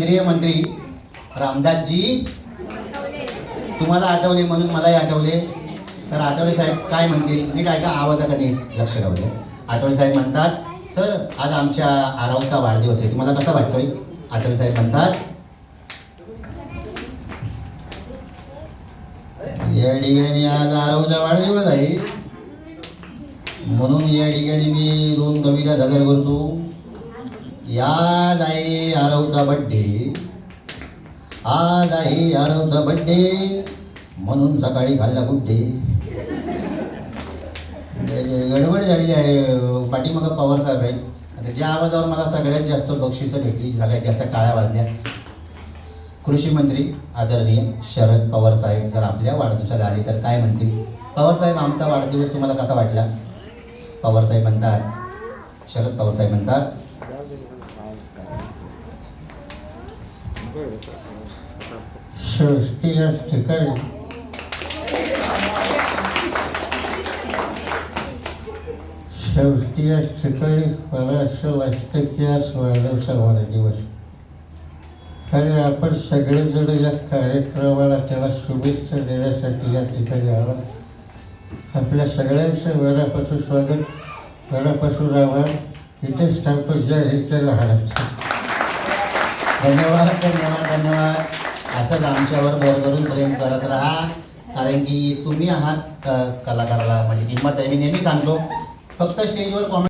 केंद्रीय मंत्री रामदासजी तुम्हाला आठवले म्हणून मलाही आठवले. तर आठवले साहेब काय म्हणतील? नीट ऐका आवाजाकडे नीट लक्ष राहू आठवले साहेब म्हणतात सर आज आमच्या आरावचा वाढदिवस आहे. तुम्हाला कसा वाटतोय? आठवले साहेब म्हणतात या ठिकाणी आज आरावचा वाढदिवस आहे. म्हणून या ठिकाणी मी दोन कविता सादर करतो. याद आहे आरवचा बड्डे आज आहे आरवचा बड्डे म्हणून सकाळी खाल्ला गुड्डे म्हणजे गडबड झालेली आहे पाठीमागं पवार साहेब आहे आता ज्या आवाजावर मला सगळ्यात जास्त बक्षिसं भेटली सगळ्यात जास्त टाळ्या वाजल्या. कृषी मंत्री आदरणीय शरद पवार साहेब जर आपल्या वाढदिवसात आले तर काय म्हणतील? पवार साहेब आमचा वाढदिवस तुम्हाला कसा वाटला? पवार साहेब म्हणतात शरद पवार साहेब म्हणतात सृष्टी या ठिकाणी शेवटी या ठिकाणी मला असं वाटतं की आज वाढदिवसा वाढदिवस आणि आपण सगळेजण या कार्यक्रमाला त्याला शुभेच्छा देण्यासाठी या ठिकाणी आला. आपल्या सगळ्यांचं मनापासून स्वागत मनापासून आभार. इथेच थांबतो जय हिंद धन्यवाद धन्यवाद धन्यवाद. असंच आमच्यावर भरभरून प्रेम करत राहा. कारण की तुम्ही आहात कलाकाराला. माझी किंमत आहे. मी नेहमी सांगतो फक्त स्टेजवर कॉमेंट